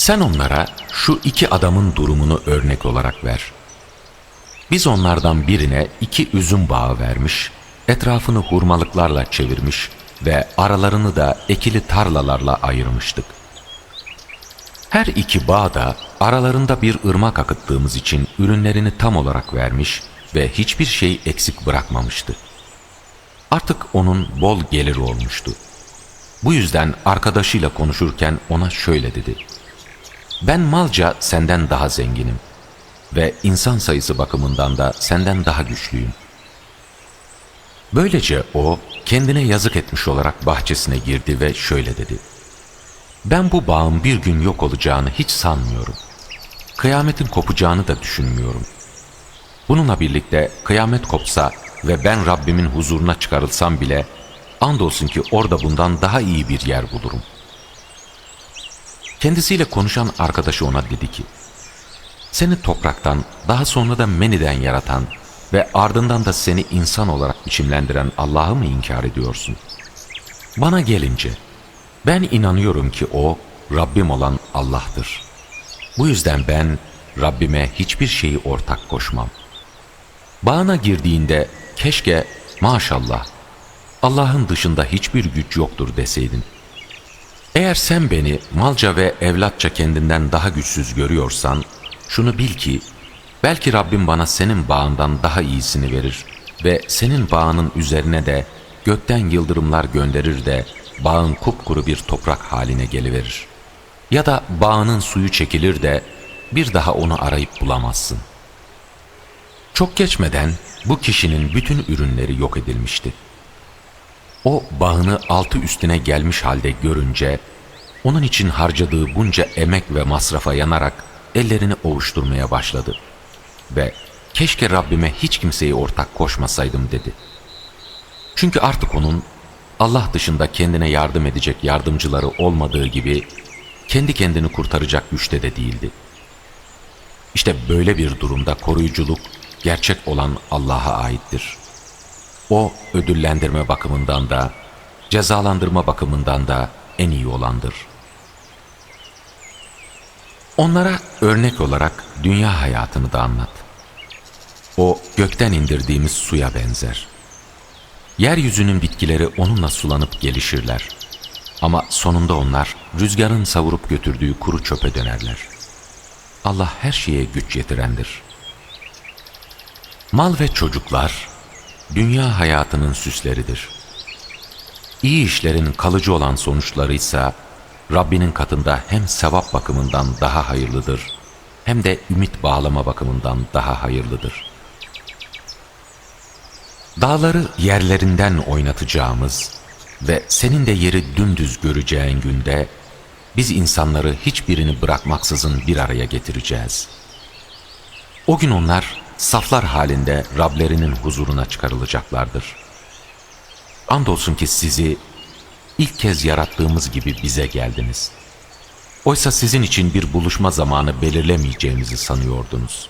Sen onlara şu iki adamın durumunu örnek olarak ver. Biz onlardan birine iki üzüm bağı vermiş, etrafını hurmalıklarla çevirmiş ve aralarını da ekili tarlalarla ayırmıştık. Her iki bağ da aralarında bir ırmak akıttığımız için ürünlerini tam olarak vermiş ve hiçbir şey eksik bırakmamıştı. Artık onun bol geliri olmuştu. Bu yüzden arkadaşıyla konuşurken ona şöyle dedi. Ben malca senden daha zenginim ve insan sayısı bakımından da senden daha güçlüyüm. Böylece o kendine yazık etmiş olarak bahçesine girdi ve şöyle dedi. Ben bu bağın bir gün yok olacağını hiç sanmıyorum. Kıyametin kopacağını da düşünmüyorum. Bununla birlikte kıyamet kopsa ve ben Rabbimin huzuruna çıkarılsam bile andolsun ki orada bundan daha iyi bir yer bulurum. Kendisiyle konuşan arkadaşı ona dedi ki, seni topraktan, daha sonra da meniden yaratan ve ardından da seni insan olarak biçimlendiren Allah'ı mı inkar ediyorsun? Bana gelince, ben inanıyorum ki O, Rabbim olan Allah'tır. Bu yüzden ben Rabbime hiçbir şeyi ortak koşmam. Bağına girdiğinde keşke maşallah Allah'ın dışında hiçbir güç yoktur deseydin. Eğer sen beni malca ve evlatça kendinden daha güçsüz görüyorsan, şunu bil ki, belki Rabbim bana senin bağından daha iyisini verir ve senin bağının üzerine de gökten yıldırımlar gönderir de bağın kupkuru bir toprak haline geliverir. Ya da bağının suyu çekilir de bir daha onu arayıp bulamazsın. Çok geçmeden bu kişinin bütün ürünleri yok edilmişti. O bağını altı üstüne gelmiş halde görünce, onun için harcadığı bunca emek ve masrafa yanarak ellerini ovuşturmaya başladı. Ve keşke Rabbime hiç kimseyi ortak koşmasaydım dedi. Çünkü artık onun Allah dışında kendine yardım edecek yardımcıları olmadığı gibi kendi kendini kurtaracak güçte de değildi. İşte böyle bir durumda koruyuculuk gerçek olan Allah'a aittir. O ödüllendirme bakımından da, cezalandırma bakımından da en iyi olandır. Onlara örnek olarak dünya hayatını da anlat. O gökten indirdiğimiz suya benzer. Yeryüzünün bitkileri onunla sulanıp gelişirler. Ama sonunda onlar rüzgarın savurup götürdüğü kuru çöpe dönerler. Allah her şeye güç yetirendir. Mal ve çocuklar dünya hayatının süsleridir. İyi işlerin kalıcı olan sonuçları ise Rabbinin katında hem sevap bakımından daha hayırlıdır hem de ümit bağlama bakımından daha hayırlıdır. Dağları yerlerinden oynatacağımız ve senin de yeri dümdüz göreceğin günde biz insanları hiçbirini bırakmaksızın bir araya getireceğiz. O gün onlar saflar halinde Rablerinin huzuruna çıkarılacaklardır. Andolsun ki sizi ilk kez yarattığımız gibi bize geldiniz. Oysa sizin için bir buluşma zamanı belirlemeyeceğimizi sanıyordunuz.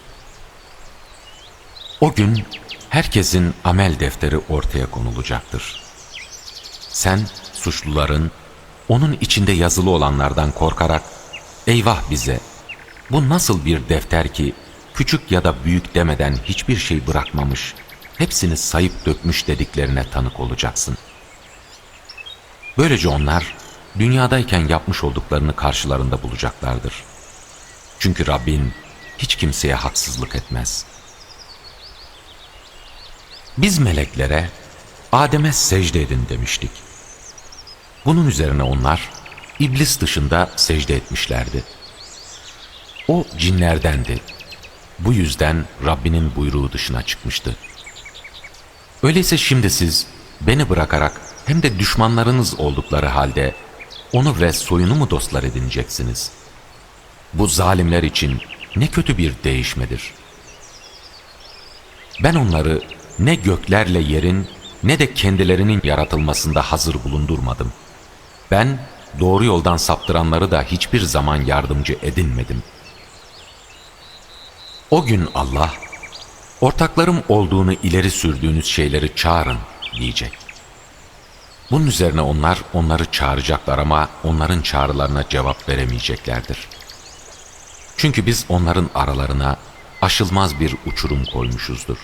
O gün herkesin amel defteri ortaya konulacaktır. Sen suçluların onun içinde yazılı olanlardan korkarak eyvah bize bu nasıl bir defter ki küçük ya da büyük demeden hiçbir şey bırakmamış, hepsini sayıp dökmüş dediklerine tanık olacaksın. Böylece onlar dünyadayken yapmış olduklarını karşılarında bulacaklardır. Çünkü Rabbin hiç kimseye haksızlık etmez. Biz meleklere Adem'e secde edin demiştik. Bunun üzerine onlar iblis dışında secde etmişlerdi. O cinlerdendi. Bu yüzden Rabbinin buyruğu dışına çıkmıştı. Öyleyse şimdi siz beni bırakarak hem de düşmanlarınız oldukları halde onu ve soyunu mu dostlar edineceksiniz? Bu zalimler için ne kötü bir değişmedir. Ben onları ne göklerle yerin ne de kendilerinin yaratılmasında hazır bulundurmadım. Ben doğru yoldan saptıranları da hiçbir zaman yardımcı edinmedim. O gün Allah, ortaklarım olduğunu ileri sürdüğünüz şeyleri çağırın diyecek. Bunun üzerine onlar onları çağıracaklar ama onların çağrılarına cevap veremeyeceklerdir. Çünkü biz onların aralarına aşılmaz bir uçurum koymuşuzdur.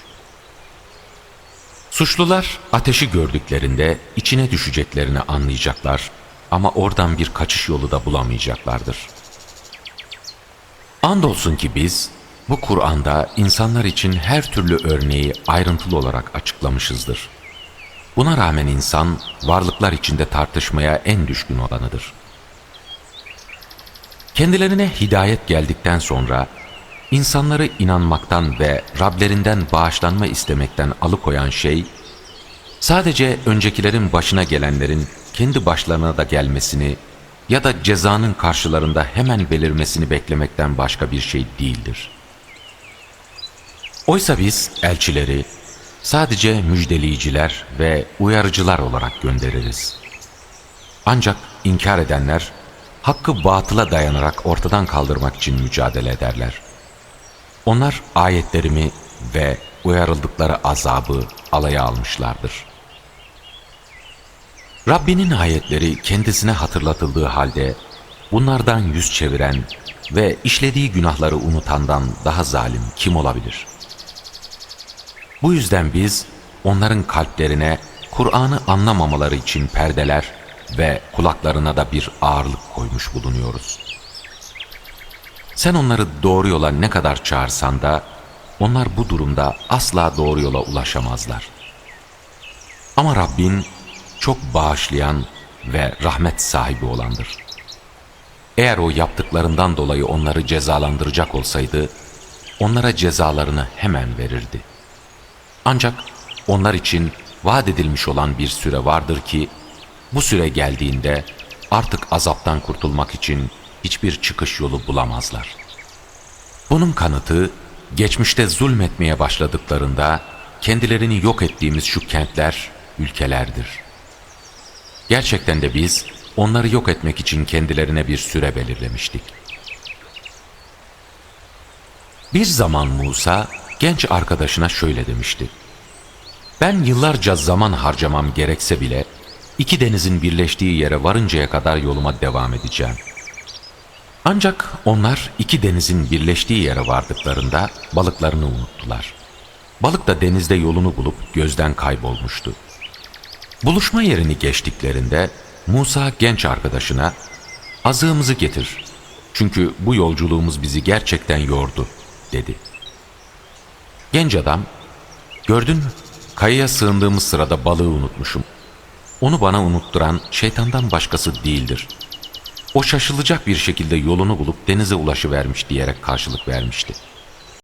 Suçlular ateşi gördüklerinde içine düşeceklerini anlayacaklar ama oradan bir kaçış yolu da bulamayacaklardır. Andolsun ki biz bu Kur'an'da insanlar için her türlü örneği ayrıntılı olarak açıklamışızdır. Buna rağmen insan varlıklar içinde tartışmaya en düşkün olanıdır. Kendilerine hidayet geldikten sonra insanları inanmaktan ve Rablerinden bağışlanma istemekten alıkoyan şey sadece öncekilerin başına gelenlerin kendi başlarına da gelmesini ya da cezanın karşılarında hemen belirmesini beklemekten başka bir şey değildir. Oysa biz elçileri sadece müjdeleyiciler ve uyarıcılar olarak göndeririz. Ancak inkar edenler hakkı batıla dayanarak ortadan kaldırmak için mücadele ederler. Onlar ayetlerimi ve uyarıldıkları azabı alaya almışlardır. Rabbinin ayetleri kendisine hatırlatıldığı halde bunlardan yüz çeviren ve işlediği günahları unutandan daha zalim kim olabilir? Bu yüzden biz onların kalplerine Kur'an'ı anlamamaları için perdeler ve kulaklarına da bir ağırlık koymuş bulunuyoruz. Sen onları doğru yola ne kadar çağırsan da onlar bu durumda asla doğru yola ulaşamazlar. Ama Rabbin çok bağışlayan ve rahmet sahibi olandır. Eğer o yaptıklarından dolayı onları cezalandıracak olsaydı, onlara cezalarını hemen verirdi. Ancak onlar için vaat edilmiş olan bir süre vardır ki, bu süre geldiğinde artık azaptan kurtulmak için hiçbir çıkış yolu bulamazlar. Bunun kanıtı, geçmişte zulmetmeye başladıklarında kendilerini yok ettiğimiz şu kentler, ülkelerdir. Gerçekten de biz onları yok etmek için kendilerine bir süre belirlemiştik. Bir zaman Musa genç arkadaşına şöyle demişti. Ben yıllarca zaman harcamam gerekse bile iki denizin birleştiği yere varıncaya kadar yoluma devam edeceğim. Ancak onlar iki denizin birleştiği yere vardıklarında balıklarını unuttular. Balık da denizde yolunu bulup gözden kaybolmuştu. Buluşma yerini geçtiklerinde Musa genç arkadaşına azığımızı getir çünkü bu yolculuğumuz bizi gerçekten yordu dedi. Genç adam gördün mü kayaya sığındığımız sırada balığı unutmuşum. Onu bana unutturan şeytandan başkası değildir. O şaşılacak bir şekilde yolunu bulup denize ulaşıvermiş diyerek karşılık vermişti.''